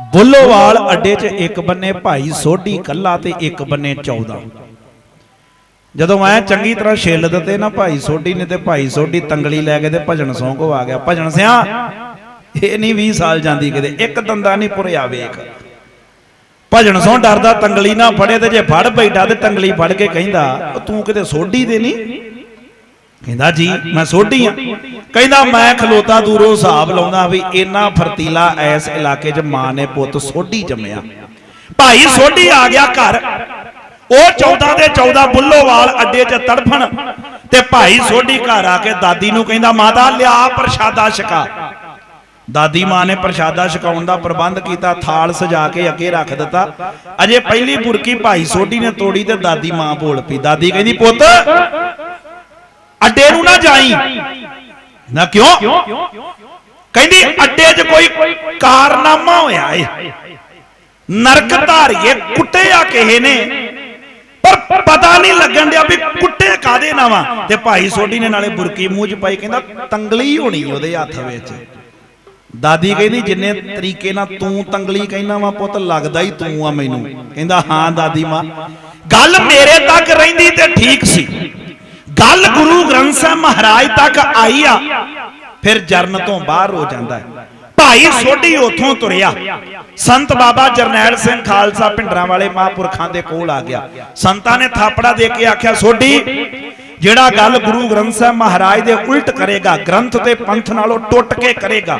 ਬੁੱਲੋਵਾਲ ਅੱਡੇ 'ਚ ਇੱਕ ਬੰਨੇ ਭਾਈ ਸੋਢੀ ਕੱਲਾ ਤੇ ਇੱਕ ਬੰਨੇ 14 ਜਦੋਂ ਮੈਂ ਚੰਗੀ ਤਰ੍ਹਾਂ ਛਿੱਲ ਦਿੱਤੇ ਨਾ ਭਾਈ ਸੋਢੀ ਨੇ ਤੇ ਭਾਈ ਸੋਢੀ ਤੰਗਲੀ ਲੈ ਕੇ ਤੇ ਭਜਨ ਸੌਂ ਕੋ ਆ ਗਿਆ। ਭਜਨ ਸਿਆ ਇਹ ਨਹੀਂ 20 ਸਾਲ ਜਾਂਦੀ ਕਿਤੇ। ਇੱਕ ਦੰਦਾ ਨਹੀਂ ਪੁਰਿਆ ਵੇਖ। ਭਜਨ ਸੌਂ ਡਰਦਾ ਤੰਗਲੀ ਨਾ ਫੜੇ ਤੇ ਜੇ ਫੜ ਬੈਠਾ ਤੇ ਤੰਗਲੀ ਫੜ ਕੇ ਕਹਿੰਦਾ ਤੂੰ ਕਿਤੇ ਸੋਢੀ ਦੇ ਨਹੀਂ? ਕਹਿੰਦਾ ਜੀ ਮੈਂ ਸੋਢੀ ਆ। ਕਹਿੰਦਾ ਮੈਂ ਖਲੋਤਾ ਦੂਰੋਂ ਹਿਸਾਬ ਲਾਉਂਦਾ ਵੀ ਇੰਨਾ ਫਰਤੀਲਾ ਐਸ ਇਲਾਕੇ 'ਚ ਮਾਂ ਨੇ ਪੁੱਤ ਸੋਢੀ ਜੰਮਿਆ। ਭਾਈ ਸੋਢੀ ਆ ਗਿਆ ਘਰ। ਉਹ 14 ਦੇ 14 ਬੁੱਲੋਵਾਲ ਅੱਡੇ 'ਚ ਤੜਫਣ ਤੇ ਭਾਈ ਸੋਢੀ ਘਰ ਆ ਕੇ ਦਾਦੀ ਨੂੰ ਕਹਿੰਦਾ, ਮਾਤਾ, ਲਿਆ ਪ੍ਰਸ਼ਾਦਾ ਛਕਾ। ਦਾਦੀ ਮਾਂ ਨੇ ਪ੍ਰਸ਼ਾਦਾ ਛਕਾਉਣ ਦਾ ਪ੍ਰਬੰਧ ਕੀਤਾ, ਥਾਲ ਸਜਾ ਕੇ ਅੱਗੇ ਰੱਖ ਦਿੱਤਾ। ਅਜੇ ਪਹਿਲੀ ਪੁਰਕੀ ਭਾਈ ਸੋਢੀ ਨੇ ਤੋੜੀ ਤੇ ਦਾਦੀ ਮਾਂ ਬੋਲ ਪਈ। ਦਾਦੀ ਕਹਿੰਦੀ, ਪੁੱਤ, ਅੱਡੇ ਨੂੰ ਨਾ ਜਾਈ। ਨਾ ਕਿਉਂ? ਕਹਿੰਦੀ ਅੱਡੇ 'ਚ ਕੋਈ ਕਾਰਨਾਮਾ ਹੋਇਆ ਏ। ਨਰਕ ਧਾਰੀਏ ਕੁੱਟਿਆ ਕਿਸੇ ਨੇ। ਪਰ ਪਤਾ ਨਹੀਂ ਲੱਗਣ ਡਿਆ ਵੀ ਕੁੱਟੇ ਕਾਦੇ ਨਾਵਾ ਤੇ ਭਾਈ ਸੋਢੀ ਨੇ ਨਾਲੇ ਬੁਰਕੀ ਮੂੰਹ 'ਚ ਪਾਈ, ਕਹਿੰਦਾ ਤੰਗਲੀ ਹੋਣੀ ਉਹਦੇ ਹੱਥ ਵਿੱਚ। ਦਾਦੀ ਕਹਿੰਦੀ ਜਿੰਨੇ ਤਰੀਕੇ ਨਾਲ ਤੂੰ ਤੰਗਲੀ ਕਹਿੰਦਾ ਵਾ ਪੁੱਤ, ਲੱਗਦਾ ਹੀ ਤੂੰ ਆ ਮੈਨੂੰ। ਕਹਿੰਦਾ, ਹਾਂ ਦਾਦੀ ਮਾਂ। ਗੱਲ ਮੇਰੇ ਤੱਕ ਰਹਿੰਦੀ ਤੇ ਠੀਕ ਸੀ। ਗੱਲ ਗੁਰੂ ਗ੍ਰੰਥ ਸਾਹਿਬ ਮਹਾਰਾਜ ਤੱਕ ਆਈ ਆ, ਫਿਰ ਜਰਨ ਤੋਂ ਬਾਹਰ ਹੋ ਜਾਂਦਾ ਹੈ। ਭਾਈ ਸੋਢੀ ਉਥੋਂ ਤੁਰਿਆ। ਸੰਤ ਬਾਬਾ ਜਰਨੈਲ ਸਿੰਘ ਖਾਲਸਾ ਪਿੰਡਰਾਂ ਵਾਲੇ ਮਹਾਂਪੁਰਖਾਂ ਦੇ ਕੋਲ ਆ ਗਿਆ। ਸੰਤਾਂ ਨੇ ਥਾਪੜਾ ਦੇ ਕੇ ਆਖਿਆ, ਸੋਢੀ, ਜਿਹੜਾ ਗੱਲ ਗੁਰੂ ਗ੍ਰੰਥ ਸਾਹਿਬ ਮਹਾਰਾਜ ਦੇ ਉਲਟ ਕਰੇਗਾ, ਗ੍ਰੰਥ ਤੇ ਪੰਥ ਨਾਲੋਂ ਟੁੱਟ ਕੇ ਕਰੇਗਾ,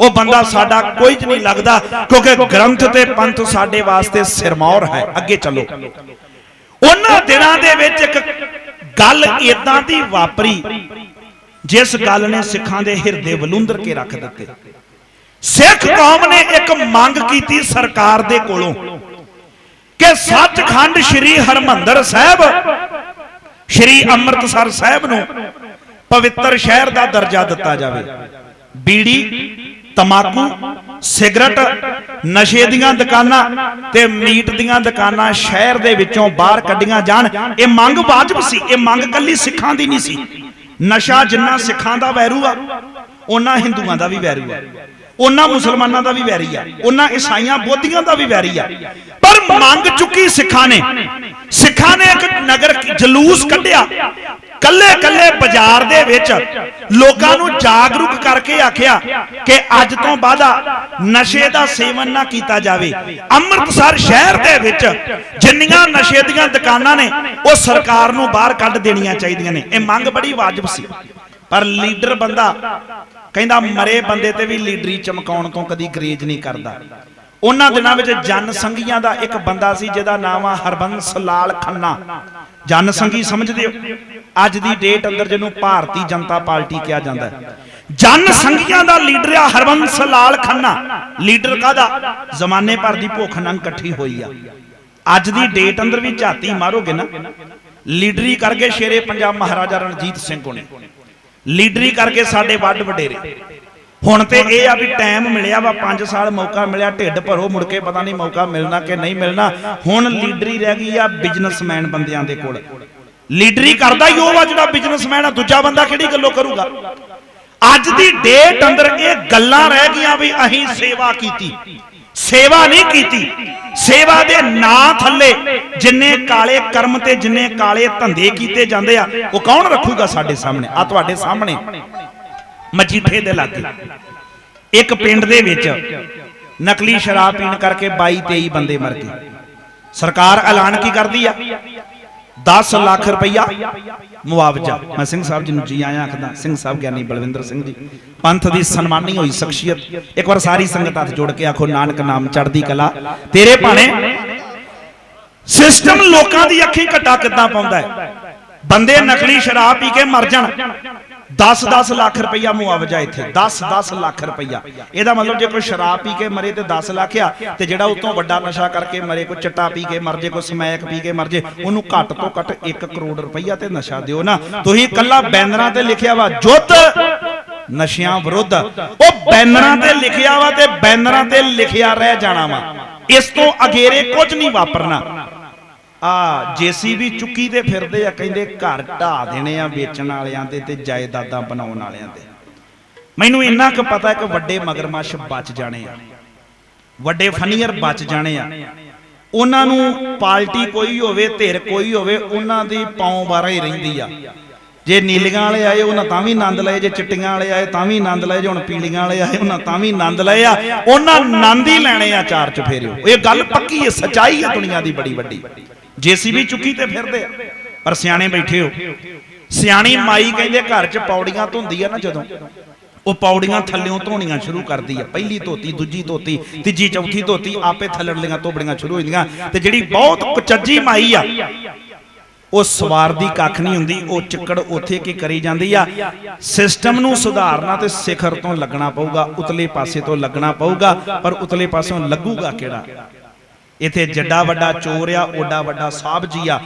ਉਹ ਬੰਦਾ ਸਾਡਾ ਕੋਈ ਨਹੀਂ ਲੱਗਦਾ, ਕਿਉਂਕਿ ਗ੍ਰੰਥ ਤੇ ਪੰਥ ਸਾਡੇ ਵਾਸਤੇ ਸਿਰਮੌਰ ਹੈ। ਅੱਗੇ ਚੱਲੋ। ਉਹਨਾਂ ਦਿਨਾਂ ਦੇ ਵਿੱਚ ਇੱਕ ਗੱਲ ਇਦਾਂ ਦੀ ਵਾਪਰੀ, ਜਿਸ ਗੱਲ ਨੇ ਸਿੱਖਾਂ ਦੇ ਹਿਰਦੇ ਬਲੁੰਦਰ ਕੇ ਰੱਖ ਦਿੱਤੇ। ਸਿੱਖ ਕੌਮ ਨੇ ਇੱਕ ਮੰਗ ਕੀਤੀ ਸਰਕਾਰ ਦੇ ਕੋਲੋਂ ਕਿ ਸੱਚਖੰਡ ਸ੍ਰੀ ਹਰਮੰਦਰ ਸਾਹਿਬ, ਸ੍ਰੀ ਅੰਮ੍ਰਿਤਸਰ ਸਾਹਿਬ ਨੂੰ ਪਵਿੱਤਰ ਸ਼ਹਿਰ ਦਾ ਦਰਜਾ ਦਿੱਤਾ ਜਾਵੇ। ਬੀੜੀ, ਤਮਾਕੂ, ਸਿਗਰਟ ਨਸ਼ੇ ਦੀਆਂ ਦੁਕਾਨਾਂ ਤੇ ਮੀਟ ਦੀਆਂ ਦੁਕਾਨਾਂ ਸ਼ਹਿਰ ਦੇ ਵਿੱਚੋਂ ਬਾਹਰ ਕੱਢੀਆਂ ਜਾਣ। ਇਹ ਮੰਗ ਵਾਜਬ ਸੀ। ਇਹ ਮੰਗ ਕੱਲੀ ਸਿੱਖਾਂ ਦੀ ਨਹੀਂ ਸੀ। ਨਸ਼ਾ ਜਿੰਨਾ ਸਿੱਖਾਂ ਦਾ ਵੈਰੂ ਆ ਉਹਨਾਂ ਹਿੰਦੂਆਂ ਦਾ ਵੀ ਵੈਰੂ ਆ। ਉਹਨਾਂ ਮੁਸਲਮਾਨਾਂ ਦਾ ਵੀ ਵੈਰੀ ਆ। ਉਹਨਾਂ ਈਸਾਈਆਂ ਬੋਧੀਆਂ ਦਾ ਵੀ ਵੈਰੀ ਆ। ਪਰ ਮੰਗ ਚੁੱਕੀ ਸਿੱਖਾਂ ਨੇ। ਸਿੱਖਾਂ ਨੇ ਇੱਕ ਨਗਰ ਜਲੂਸ ਕੱਢਿਆ। ਕੱਲੇ ਕੱਲੇ ਬਾਜ਼ਾਰ ਦੇ ਵਿੱਚ ਲੋਕਾਂ ਨੂੰ ਜਾਗਰੂਕ ਕਰਕੇ ਆਖਿਆ ਕਿ ਅੱਜ ਤੋਂ ਬਾਅਦ ਨਸ਼ੇ ਦਾ ਸੇਵਨ ਨਾ ਕੀਤਾ ਜਾਵੇ। ਅੰਮ੍ਰਿਤਸਰ ਸ਼ਹਿਰ ਦੇ ਵਿੱਚ ਜਿੰਨੀਆਂ ਨਸ਼ੇ ਦੀਆਂ ਦੁਕਾਨਾਂ ਨੇ, ਉਹ ਸਰਕਾਰ ਨੂੰ ਬਾਹਰ ਕੱਢ ਦੇਣੀਆਂ ਚਾਹੀਦੀਆਂ ਨੇ। ਇਹ ਮੰਗ ਬੜੀ ਵਾਜਬ ਸੀ। ਪਰ ਲੀਡਰ ਬੰਦਾ ਕਹਿੰਦਾ, ਮਰੇ ਬੰਦੇ ਤੇ ਵੀ ਲੀਡਰੀ ਚਮਕਾਉਣ ਤੋਂ ਕਦੀ ਗਰੇਜ ਨਹੀਂ ਕਰਦਾ। ਉਹਨਾਂ ਦਿਨਾਂ ਵਿੱਚ ਜਨ ਸੰਘੀਆਂ ਦਾ ਇੱਕ ਬੰਦਾ ਸੀ ਜਿਹਦਾ ਨਾਮ ਆ ਹਰਬੰਸ ਲਾਲ ਖੰਨਾ। ਜਨ ਸੰਘੀ ਸਮਝਦੇ ਹੋ ਅੱਜ ਦੀ ਡੇਟ ਅੰਦਰ ਜਿਹਨੂੰ ਭਾਰਤੀ ਜਨਤਾ ਪਾਰਟੀ ਕਿਹਾ ਜਾਂਦਾ ਹੈ। ਜਨ ਸੰਘੀਆਂ ਦਾ ਲੀਡਰ ਆ ਹਰਬੰਸ ਲਾਲ ਖੰਨਾ। ਲੀਡਰ ਕਾਦਾ ਜ਼ਮਾਨੇ ਭਰ ਦੀ ਭੁੱਖ ਨੰਗ ਇਕੱਠੀ ਹੋਈ ਆ। ਅੱਜ ਦੀ ਡੇਟ ਅੰਦਰ ਵੀ ਝਾਤੀ ਮਾਰੋਗੇ ਨਾ। ਲੀਡਰੀ ਕਰਕੇ ਸ਼ੇਰੇ ਪੰਜਾਬ ਮਹਾਰਾਜਾ ਰਣਜੀਤ ਸਿੰਘ ਕੋਨੇ ਲੀਡਰੀ ਕਰਕੇ ਸਾਡੇ ਵੱਡ ਵਡੇਰੇ। ਹੁਣ ਤੇ ਇਹ ਆ ਵੀ ਟਾਈਮ ਮਿਲਿਆ ਵਾ 5 ਸਾਲ ਮੌਕਾ ਮਿਲਿਆ, ਢਿੱਡ ਭਰੋ, ਮੁੜ ਕੇ ਪਤਾ ਨਹੀਂ ਮੌਕਾ ਮਿਲਣਾ ਕਿ ਨਹੀਂ ਮਿਲਣਾ। ਹੁਣ ਲੀਡਰੀ ਰਹਿ ਗਈ ਆ ਬਿਜ਼ਨਸਮੈਨ ਬੰਦਿਆਂ ਦੇ ਕੋਲ। ਲੀਡਰੀ ਕਰਦਾ ਹੀ ਉਹ ਵਾ ਜਿਹੜਾ ਬਿਜ਼ਨਸਮੈਨ ਆ, ਦੂਜਾ ਬੰਦਾ ਕਿਹੜੀ ਗੱਲੋਂ ਕਰੂਗਾ? ਅੱਜ ਦੀ ਡੇਟ ਅੰਦਰ ਇਹ ਗੱਲਾਂ ਰਹਿ ਗਈਆਂ ਵੀ ਅਸੀਂ ਸੇਵਾ ਕੀਤੀ। ਸੇਵਾ ਨਹੀਂ ਕੀਤੀ। ਸੇਵਾ ਦੇ ਨਾਂ ਥੱਲੇ ਜਿੰਨੇ ਕਾਲੇ ਕਰਮ ਤੇ ਜਿੰਨੇ ਕਾਲੇ ਧੰਦੇ ਕੀਤੇ ਜਾਂਦੇ ਆ, ਉਹ ਕੌਣ ਰੱਖੂਗਾ ਸਾਡੇ ਸਾਹਮਣੇ? ਆ ਤੁਹਾਡੇ ਸਾਹਮਣੇ। ਮਜੀਠੇ ਦੇ ਲਾਗੇ। ਇੱਕ ਪਿੰਡ ਦੇ ਵਿੱਚ ਨਕਲੀ ਸ਼ਰਾਬ ਪੀਣ ਕਰਕੇ 22 23 ਬੰਦੇ ਮਰ ਗਏ। ਸਰਕਾਰ ਐਲਾਨ ਕੀ ਕਰਦੀ ਆ? 10 ਲੱਖ ਰੁਪਈਆ ਮੁਆਵਜ਼ਾ। ਮੈਂ ਸਿੰਘ ਸਾਹਿਬ ਜੀ ਨੂੰ ਜੀ ਆਇਆਂ ਆਖਦਾ, ਸਿੰਘ ਸਾਹਿਬ ਗਿਆਨੀ ਬਲਵਿੰਦਰ ਸਿੰਘ ਜੀ, ਪੰਥ ਦੀ ਸਨਮਾਨੀ ਹੋਈ ਸ਼ਖਸੀਅਤ। ਇੱਕ ਵਾਰ ਸਾਰੀ ਸੰਗਤ ਹੱਥ ਜੋੜ ਕੇ ਆਖੋ, ਨਾਨਕ ਨਾਮ ਚੜ੍ਹਦੀ ਕਲਾ। ਤੇਰੇ ਭਾਣੇ ਸਿਸਟਮ ਲੋਕਾਂ ਦੀ ਅੱਖੀ ਘਟਾ ਕਿੱਦਾਂ ਪਾਉਂਦਾ ਹੈ? ਬੰਦੇ ਨਕਲੀ ਸ਼ਰਾਬ ਪੀ ਕੇ ਮਰ ਜਾਣ। 10-10 ਲੱਖ ਰੁਪਈਆ ਮੁਆਵਜ਼ਾ ਇੱਥੇ 10-10 ਲੱਖ ਰੁਪਈਆ। ਇਹਦਾ ਮਤਲਬ ਜੇ ਕੋਈ ਸ਼ਰਾਬ ਪੀ ਕੇ ਮਰੇ ਤੇ 10 ਲੱਖ ਆ, ਤੇ ਜਿਹੜਾ ਉਤੋਂ ਵੱਡਾ ਨਸ਼ਾ ਕਰਕੇ ਮਰੇ, ਕੋਈ ਚਿੱਟਾ ਪੀ ਕੇ ਮਰ ਜੇ, ਕੋਈ ਸਮੈਕ ਪੀ ਕੇ ਮਰ ਜੇ, ਉਹਨੂੰ ਘੱਟ ਤੋਂ ਘੱਟ 1 ਕਰੋੜ ਰੁਪਈਆ ਤੇ ਨਸ਼ਾ ਦਿਓ ਨਾ। ਤੁਸੀਂ ਕੱਲਾ ਬੈਨਰਾਂ ਤੇ ਲਿਖਿਆ ਵਾ, ਜੁੱਧ, ਨਸ਼ਿਆਂ ਵਿਰੁੱਧ। ਉਹ ਬੈਨਰਾਂ ਤੇ ਲਿਖਿਆ ਵਾ ਤੇ ਬੈਨਰਾਂ ਤੇ ਲਿਖਿਆ ਰਹਿ ਜਾਣਾ ਵਾ। ਇਸ ਤੋਂ ਅਗੇਰੇ ਕੁਝ ਨਹੀਂ ਵਾਪਰਨਾ। ਆ ਜੀਸੀਬੀ ਚੁੱਕੀ ਤੇ ਫਿਰਦੇ ਆ, ਕਹਿੰਦੇ ਘਰ ਢਾ ਦੇਣੇ ਆ ਵੇਚਣ ਵਾਲਿਆਂ ਦੇ ਤੇ ਜਾਇਦਾਦਾਂ ਬਣਾਉਣ ਵਾਲਿਆਂ ਦੇ। ਮੈਨੂੰ ਇੰਨਾ ਕੁ ਪਤਾ ਕਿ ਵੱਡੇ ਮਗਰਮੱਛ ਬਚ ਜਾਣੇ ਆ। ਵੱਡੇ ਫਨੀਅਰ ਬਚ ਜਾਣੇ ਆ। ਉਹਨਾਂ ਨੂੰ ਪਾਰਟੀ ਕੋਈ ਹੋਵੇ, ਧਿਰ ਕੋਈ ਹੋਵੇ, ਉਹਨਾਂ ਦੀ ਪੌਂ ਬਾਰਾ ਹੀ ਰਹਿੰਦੀ ਆ। ਜੇ ਨੀਲੀਆਂ ਵਾਲੇ ਆਏ, ਉਹਨਾਂ ਤਾਂ ਵੀ ਆਨੰਦ ਲਏ। ਜੇ ਚਿੱਟੀਆਂ ਵਾਲੇ ਆਏ, ਤਾਂ ਵੀ ਆਨੰਦ ਲਏ। ਜੇ ਹੁਣ ਪੀਲੀਆਂ ਵਾਲੇ ਆਏ, ਉਹਨਾਂ ਤਾਂ ਵੀ ਆਨੰਦ ਲਏ ਆ। ਉਹਨਾਂ ਆਨੰਦ ਹੀ ਲੈਣੇ ਆ ਚਾਰ ਚਫੇਰਿਓ। ਇਹ ਗੱਲ ਪੱਕੀ ਹੈ, ਸਚਾਈ ਹੈ ਦੁਨੀਆ ਦੀ ਬੜੀ ਵੱਡੀ। ਜੇਸੀਬੀ ਚੁੱਕੀ ਤੇ ਫਿਰਦੇ ਪਰ ਸਿਆਣੇ ਬੈਠੇ ਹੋ। ਸਿਆਣੀ ਮਾਈ ਕਹਿੰਦੇ ਘਰ 'ਚ ਪੌੜੀਆਂ ਧੁੰਦੀ ਆ ਨਾ ਜਦੋਂ। ਉਹ ਪੌੜੀਆਂ ਥੱਲਿਓਂ ਧੋਣੀਆਂ ਸ਼ੁਰੂ ਕਰਦੀ ਆ। ਪਹਿਲੀ ਧੋਤੀ ਦੂਜੀ ਧੋਤੀ ਤੀਜੀ ਚੌਥੀ ਧੋਤੀ ਆਪੇ ਥੱਲੜਲੀਆਂ ਧੋਬੜੀਆਂ ਸ਼ੁਰੂ ਹੋ ਜਾਂਦੀਆਂ। ਤੇ ਜਿਹੜੀ ਬਹੁਤ ਕੁਚੱਜੀ ਮਾਈ ਆ ਉਹ ਸਵਾਰ ਦੀ ਕੱਖ ਨਹੀਂ ਹੁੰਦੀ ਉਹ ਚਿੱਕੜ ਉੱਥੇ ਕੀ ਕਰੀ ਜਾਂਦੀ ਆ। ਸਿਸਟਮ ਨੂੰ ਸੁਧਾਰਨਾ ਤੇ ਸਿਖਰ ਤੋਂ ਲੱਗਣਾ ਪਊਗਾ। ਉਤਲੇ ਪਾਸੇ ਤੋਂ ਲੱਗਣਾ ਪਊਗਾ ਪਰ ਉਤਲੇ ਪਾਸਿਓਂ ਲੱਗੂਗਾ ਕਿਹੜਾ? ਇੱਥੇ ਜੱਡਾ ਵੱਡਾ ਚੋਰ ਆ ਓਡਾ ਵੱਡਾ ਸਾਹਬ ਜੀ ਆ।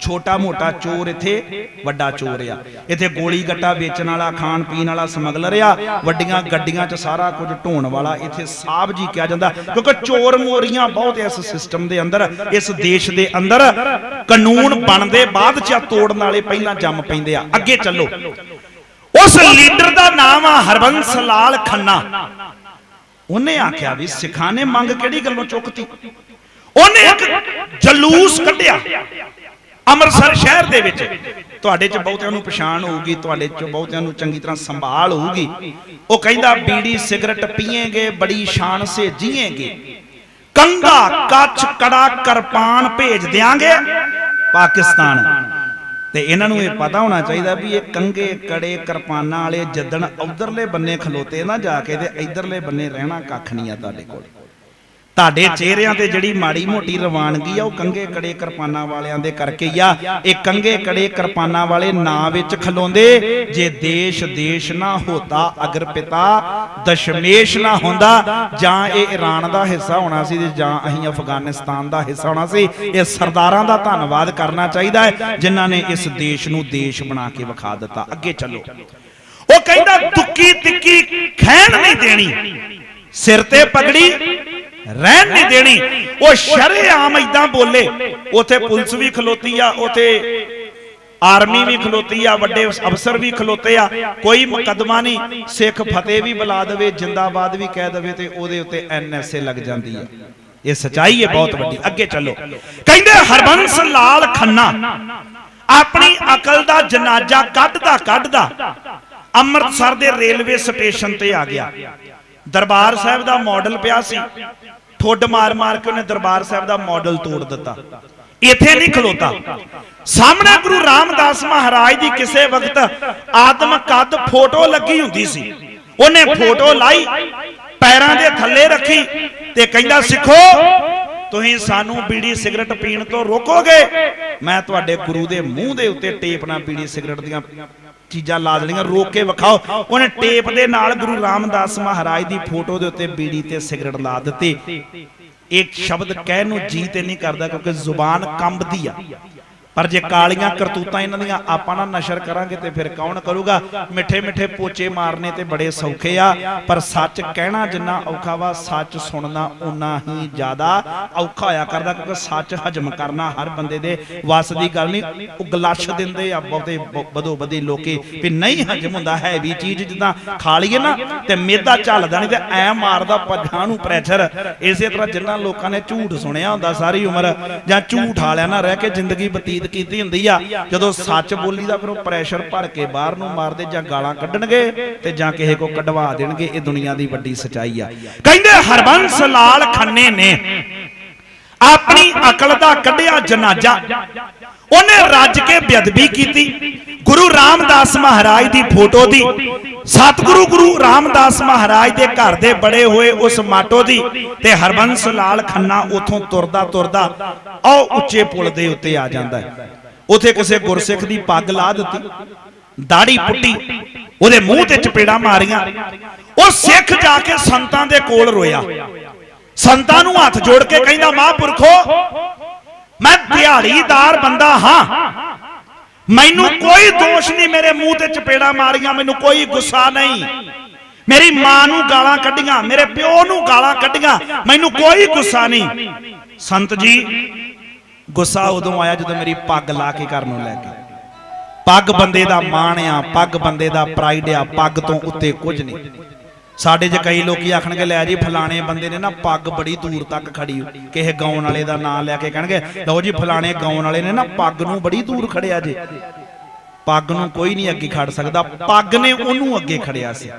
ਛੋਟਾ ਮੋਟਾ ਚੋਰ ਇੱਥੇ ਵੱਡਾ ਚੋਰ ਆ। ਇੱਥੇ ਗੋਲੀ ਗੱਟਾ ਵੇਚਣ ਵਾਲਾ ਖਾਣ ਪੀਣ ਵਾਲਾ ਸਮਗਲਰ ਆ। ਵੱਡੀਆਂ ਗੱਡੀਆਂ 'ਚ ਸਾਰਾ ਕੁਝ ਢੋਣ ਵਾਲਾ ਇੱਥੇ ਸਾਹਬ ਜੀ ਕਿਹਾ ਜਾਂਦਾ। ਕਿਉਂਕਿ ਚੋਰ ਮੋਰੀਆਂ ਬਹੁਤ ਇਸ ਸਿਸਟਮ ਦੇ ਅੰਦਰ ਇਸ ਦੇਸ਼ ਦੇ ਅੰਦਰ ਕਾਨੂੰਨ ਬਣਦੇ ਬਾਅਦ 'ਚ ਤੋੜਨ ਵਾਲੇ ਪਹਿਲਾਂ ਜੰਮ ਪੈਂਦੇ ਆ। ਅੱਗੇ ਚੱਲੋ। ਉਸ ਲੀਡਰ ਦਾ ਨਾਮ ਆ ਹਰਬੰਸ ਲਾਲ ਖੰਨਾ। ਉਹਨੇ ਆਖਿਆ ਵੀ ਸਿੱਖਾਂ ਨੇ ਮੰਗ ਕਿਹੜੀ ਗੱਲੋਂ ਚੁੱਕਤੀ? ਉਹਨੇ ਇੱਕ ਜਲੂਸ ਕੱਢਿਆ ਅੰਮ੍ਰਿਤਸਰ ਸ਼ਹਿਰ ਦੇ ਵਿੱਚ। ਤੁਹਾਡੇ ਚ ਬਹੁਤਿਆਂ ਨੂੰ ਪਛਾਣ ਹੋਊਗੀ, ਤੁਹਾਡੇ ਚ ਬਹੁਤਿਆਂ ਨੂੰ ਚੰਗੀ ਤਰ੍ਹਾਂ ਸੰਭਾਲ ਹੋਊਗੀ। ਉਹ ਕਹਿੰਦਾ, ਬੀੜੀ ਸਿਗਰਟ ਪੀਏਗੇ, ਬੜੀ ਸ਼ਾਨ ਸੇ ਜੀਏਗੇ ਕੰਗਾ ਕੱਚ, ਕੜਾ, ਕਿਰਪਾਨ ਭੇਜ ਦਿਆਂਗੇ ਪਾਕਿਸਤਾਨ। ਤੇ ਇਹਨਾਂ ਨੂੰ ਇਹ ਪਤਾ ਹੋਣਾ ਚਾਹੀਦਾ ਵੀ ਇਹ ਕੰਗੇ ਕੜੇ, ਕਿਰਪਾਨਾਂ ਵਾਲੇ ਜੱਦਣ ਉਧਰਲੇ ਬੰਨੇ ਖਲੋਤੇ ਨਾ ਜਾ ਕੇ ਤੇ ਇਧਰਲੇ ਬੰਨੇ ਰਹਿਣਾ ਕੱਖ ਨਹੀਂ ਆ ਤੁਹਾਡੇ ਕੋਲ। ਤੁਹਾਡੇ ਚਿਹਰਿਆਂ ਤੇ ਜਿਹੜੀ ਮਾੜੀ ਮੋਟੀ ਰਵਾਨਗੀ ਆ ਉਹ ਕੰਗੇ ਕੜੇ ਕਿਰਪਾਨਾਂ ਵਾਲਿਆਂ ਦੇ ਕਰਕੇ ਆ ਇਹ ਕੰਗੇ ਕੜੇ ਕਿਰਪਾਨਾਂ ਵਾਲੇ ਨਾਂ ਵਿੱਚ ਖਲੋਂਦੇ ਜੇ ਦੇਸ਼ ਦੇਸ਼ ਨਾ ਹੋਤਾ ਅਗਰ ਪਿਤਾ ਦਸ਼ਮੇਸ਼ ਨਾ ਹੁੰਦਾ ਜਾਂ ਇਹ ਈਰਾਨ ਦਾ ਹਿੱਸਾ ਹੋਣਾ ਸੀ ਜਾਂ ਅਸੀਂ ਅਫਗਾਨਿਸਤਾਨ ਦਾ ਹਿੱਸਾ ਹੋਣਾ ਸੀ ਇਹ ਸਰਦਾਰਾਂ ਦਾ ਧੰਨਵਾਦ ਕਰਨਾ ਚਾਹੀਦਾ ਹੈ ਜਿਨ੍ਹਾਂ ਨੇ ਇਸ ਦੇਸ਼ ਨੂੰ ਦੇਸ਼ ਬਣਾ ਕੇ ਵਿਖਾ ਦਿੱਤਾ ਅੱਗੇ ਚੱਲੋ। ਉਹ ਕਹਿੰਦਾ ਤੁੱਕੀ ਤਿੱਕੀ ਖੈਣ ਨਹੀਂ ਦੇਣੀ। ਸਿਰ ਤੇ ਪਗੜੀ ਰਹਿਣ ਨਹੀਂ ਦੇਣੀ। ਉਹ ਸ਼ਰੇਆਮ ਇਦਾਂ ਬੋਲੇ। ਉਥੇ ਪੁਲਿਸ ਵੀ ਖਲੋਤੀ ਆ, ਉਥੇ ਆਰਮੀ ਵੀ ਖਲੋਤੀ ਆ, ਵੱਡੇ ਅਫਸਰ ਵੀ ਖਲੋਤੇ ਆ। ਕੋਈ ਮੁਕੱਦਮਾ ਨਹੀਂ। ਸਿੱਖ ਫਤਿਹ ਵੀ ਬੁਲਾ ਦੇਵੇ, ਜਿੰਦਾਬਾਦ ਵੀ ਕਹਿ ਦੇਵੇ ਤੇ ਉਹਦੇ ਉੱਤੇ ਐਨਐਸਏ ਲੱਗ ਜਾਂਦੀ ਆ। ਇਹ ਸਚਾਈ ਹੈ ਬਹੁਤ ਵੱਡੀ। ਅੱਗੇ ਚੱਲੋ। ਕਹਿੰਦੇ ਹਰਬੰਸ ਲਾਲ ਖੰਨਾ, ਆਪਣੀ ਅਕਲ ਦਾ ਜਨਾਜ਼ਾ ਕੱਢਦਾ ਕੱਢਦਾ ਅੰਮ੍ਰਿਤਸਰ ਦੇ ਰੇਲਵੇ ਸਟੇਸ਼ਨ ਤੇ ਆ ਗਿਆ। ਦਰਬਾਰ ਸਾਹਿਬ ਦਾ ਮਾਡਲ ਪਿਆ ਸੀ। ਠੁੱਡ ਮਾਰ ਮਾਰ ਕੇ ਉਹਨੇ ਦਰਬਾਰ ਸਾਹਿਬ ਦਾ ਮਾਡਲ ਤੋੜ ਦਿੱਤਾ। ਇੱਥੇ ਨਹੀਂ ਖਲੋਤਾ। ਸਾਹਮਣੇ ਗੁਰੂ ਰਾਮਦਾਸ ਮਹਾਰਾਜ ਦੀ ਕਿਸੇ ਵਕਤ ਆਦਮ ਕੱਦ ਫੋਟੋ ਲੱਗੀ ਹੁੰਦੀ ਸੀ। ਉਹਨੇ ਫੋਟੋ ਲਾਈ, ਪੈਰਾਂ ਦੇ ਥੱਲੇ ਰੱਖੀ ਤੇ ਕਹਿੰਦਾ, ਸਿੱਖੋ, ਤੁਸੀਂ ਸਾਨੂੰ ਬੀੜੀ ਸਿਗਰਟ ਪੀਣ ਤੋਂ ਰੋਕੋਗੇ? ਮੈਂ ਤੁਹਾਡੇ ਗੁਰੂ ਦੇ ਮੂੰਹ ਦੇ ਉੱਤੇ ਟੇਪ ਨਾਲ ਬੀੜੀ ਸਿਗਰਟ ਦੀਆਂ ਚੀਜ਼ਾਂ ਲਾ ਦੇਣੀਆਂ, ਰੋਕ ਕੇ ਵਿਖਾਓ। ਉਹਨੇ ਟੇਪ ਦੇ ਨਾਲ ਗੁਰੂ ਰਾਮਦਾਸ ਮਹਾਰਾਜ ਦੀ ਫੋਟੋ ਦੇ ਉੱਤੇ ਬੀੜੀ ਤੇ ਸਿਗਰਟ ਲਾ ਦਿੱਤੇ। ਇੱਕ ਸ਼ਬਦ ਕਹਿਣ ਨੂੰ ਜੀ ਤੇ ਨਹੀਂ ਕਰਦਾ ਕਿਉਂਕਿ ਜ਼ੁਬਾਨ ਕੰਬਦੀ ਆ। ਪਰ ਜੇ ਕਾਲੀਆਂ ਕਰਤੂਤਾਂ ਇਹਨਾਂ ਦੀਆਂ ਆਪਾਂ ਨਾ ਨਸ਼ਰ ਕਰਾਂਗੇ ਤੇ ਫਿਰ ਕੌਣ ਕਰੂਗਾ? ਮਿੱਠੇ ਮਿੱਠੇ ਪੋਚੇ ਮਾਰਨੇ ਤੇ ਬੜੇ ਸੌਖੇ ਆ। ਪਰ ਸੱਚ ਕਹਿਣਾ ਜਿੰਨਾ ਔਖਾ ਵਾ ਸੱਚ ਸੁਣਨਾ ਉਨਾ ਹੀ ਜ਼ਿਆਦਾ ਔਖਾ ਹੋਇਆ ਕਰਦਾ ਕਿਉਂਕਿ ਸੱਚ ਹਜਮ ਕਰਨਾ ਹਰ ਬੰਦੇ ਦੇ ਵੱਸ ਦੀ ਗੱਲ ਨਹੀਂ ਉਹ ਗਲਾਸ਼ ਦਿੰਦੇ ਆ ਬਹੁਤੇ ਬਦੋ ਬਦੀ ਲੋਕੀ ਵੀ ਨਹੀਂ ਹਜਮ ਹੁੰਦਾ ਹੈ ਵੀ ਚੀਜ਼ ਜਿੱਦਾਂ ਖਾ ਲਈਏ ਨਾ ਤੇ ਮੇਦਾ ਚੱਲਦਾ ਨਹੀਂ ਤੇ ਐ ਮਾਰਦਾ ਪੱਜਾਂ ਨੂੰ ਪ੍ਰੈਸ਼ਰ ਇਸੇ ਤਰ੍ਹਾਂ ਜਿੰਨਾਂ ਲੋਕਾਂ ਨੇ ਝੂਠ ਸੁਣਿਆ ਹੁੰਦਾ ਸਾਰੀ ਉਮਰ ਜਾਂ ਝੂਠ ਵਾਲਿਆਂ ਨਾਲ ਰਹਿ ਕੇ ਜ਼ਿੰਦਗੀ ਬਤੀਤ ਕੀਤੀ ਹੁੰਦੀ ਆ, ਜਦੋਂ ਸੱਚ ਬੋਲੀ ਦਾ ਫਿਰ ਉਹ ਪ੍ਰੈਸ਼ਰ ਭਰ ਕੇ ਬਾਹਰ ਨੂੰ ਮਾਰਦੇ ਜਾਂ ਗਾਲਾਂ ਕੱਢਣਗੇ ਤੇ ਜਾਂ ਕਿਸੇ ਕੋ ਕਢਵਾ ਦੇਣਗੇ, ਇਹ ਦੁਨੀਆ ਦੀ ਵੱਡੀ ਸਚਾਈ ਆ। ਕਹਿੰਦੇ ਹਰਬੰਸ ਲਾਲ ਖੰਨੇ ਨੇ, ਆਪਣੀ ਅਕਲ ਦਾ ਕੱਢਿਆ ਜਨਾਜ਼ਾ। ਉਹਨੇ ਰੱਜ ਕੇ ਬੇਅਦਬੀ ਕੀਤੀ। ਗੁਰੂ ਰਾਮਦਾਸ ਮਹਾਰਾਜ ਦੀ ਫੋਟੋ ਦੀ। ਸਤਿਗੁਰੂ ਗੁਰੂ ਰਾਮਦਾਸ ਮਹਾਰਾਜ ਦੇ ਘਰ ਦੇ ਬੜੇ ਹੋਏ ਉਸ ਮਾਟੋ ਦੀ ਤੇ ਹਰਬੰਸ ਲਾਲ ਖੰਨਾ ਉਥੋਂ ਤੁਰਦਾ ਤੁਰਦਾ ਉਹ ਉੱਚੇ ਪੁਲ ਦੇ ਉੱਤੇ ਆ ਜਾਂਦਾ ਹੈ। ਉਥੇ ਕਿਸੇ ਗੁਰਸਿੱਖ ਦੀ ਪੱਗ ਲਾ ਦਿੱਤੀ। ਦਾੜੀ ਪੁੱਟੀ। ਉਹਦੇ ਮੂੰਹ ਤੇ ਚਪੇੜਾ ਮਾਰੀਆਂ। ਉਹ ਸਿੱਖ ਜਾ ਕੇ ਸੰਤਾਂ ਦੇ ਕੋਲ ਰੋਇਆ। ਸੰਤਾਂ ਨੂੰ ਹੱਥ ਜੋੜ ਕੇ ਕਹਿੰਦਾ, ਮਹਾਂਪੁਰਖੋ ਮੈਂ ਦਿਹਾੜੀਦਾਰ ਬੰਦਾ ਹਾਂ। ਮੈਨੂੰ ਕੋਈ ਦੋਸ਼ ਨਹੀਂ ਮੇਰੇ ਮੂੰਹ ਤੇ ਚਪੇੜਾ ਮਾਰੀਆਂ ਮੈਨੂੰ ਕੋਈ ਗੁੱਸਾ ਨਹੀਂ। ਮੇਰੀ ਮਾਂ ਨੂੰ ਗਾਲਾਂ ਕੱਢੀਆਂ ਮੇਰੇ ਪਿਓ ਨੂੰ ਗਾਲਾਂ ਕੱਢੀਆਂ ਮੈਨੂੰ ਕੋਈ ਗੁੱਸਾ ਨਹੀਂ। ਸੰਤ ਜੀ ਗੁੱਸਾ ਉਦੋਂ ਆਇਆ ਜਦੋਂ ਮੇਰੀ ਪੱਗ ਲਾ ਕੇ ਘਰ ਨੂੰ ਲੈ ਗਏ। ਪੱਗ ਬੰਦੇ ਦਾ ਮਾਣ ਆ ਪੱਗ ਬੰਦੇ ਦਾ ਪ੍ਰਾਈਡ ਆ ਪੱਗ ਤੋਂ ਉੱਤੇ ਕੁਝ ਨਹੀਂ। ਸਾਡੇ 'ਚ ਕਈ ਲੋਕੀ ਆਖਣਗੇ ਲੈ ਜੀ ਫਲਾਣੇ ਬੰਦੇ ਨੇ ਨਾ ਪੱਗ ਬੜੀ ਦੂਰ ਤੱਕ ਖੜੀ ਕਿਸੇ ਗਾਉਣ ਵਾਲੇ ਦਾ ਨਾਂ ਲੈ ਕੇ ਕਹਿਣਗੇ ਲਓ ਜੀ ਫਲਾਣੇ ਗਾਉਣ ਵਾਲੇ ਨੇ ਨਾ ਪੱਗ ਨੂੰ ਬੜੀ ਦੂਰ ਖੜਿਆ ਜੇ। ਪੱਗ ਨੂੰ ਕੋਈ ਨਹੀਂ ਅੱਗੇ ਖੜ ਸਕਦਾ ਪੱਗ ਨੇ ਉਹਨੂੰ ਅੱਗੇ ਖੜਿਆ ਸੀ।